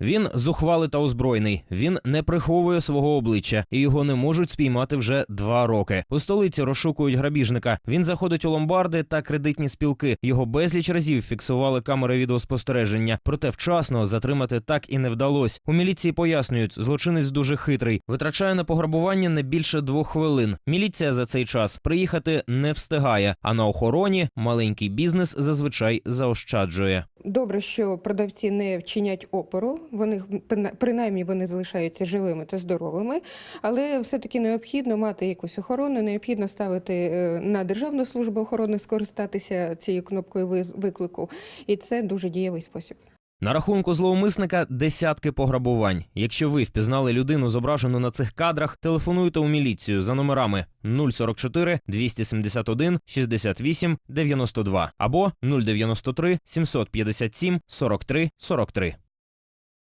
Він зухвалий та озброєний. Він не приховує свого обличчя, і його не можуть спіймати вже два роки. У столиці розшукують грабіжника. Він заходить у ломбарди та кредитні спілки. Його безліч разів фіксували камери відеоспостереження. Проте вчасно затримати так і не вдалось. У міліції пояснюють, злочинець дуже хитрий. Витрачає на пограбування не більше двох хвилин. Міліція за цей час приїхати не встигає. А на охороні маленький бізнес зазвичай заощаджує. Добре, що продавці не вчинять опору. Вони прина- принаймні вони залишаються живими та здоровими, але все-таки необхідно мати якусь охорону, необхідно ставити е, на державну службу охорони, скористатися цією кнопкою ви- виклику, і це дуже дієвий спосіб. На рахунку зловмисника десятки пограбувань. Якщо ви впізнали людину, зображену на цих кадрах, телефонуйте у міліцію за номерами 044 271 68 92 або 093 757 43 43.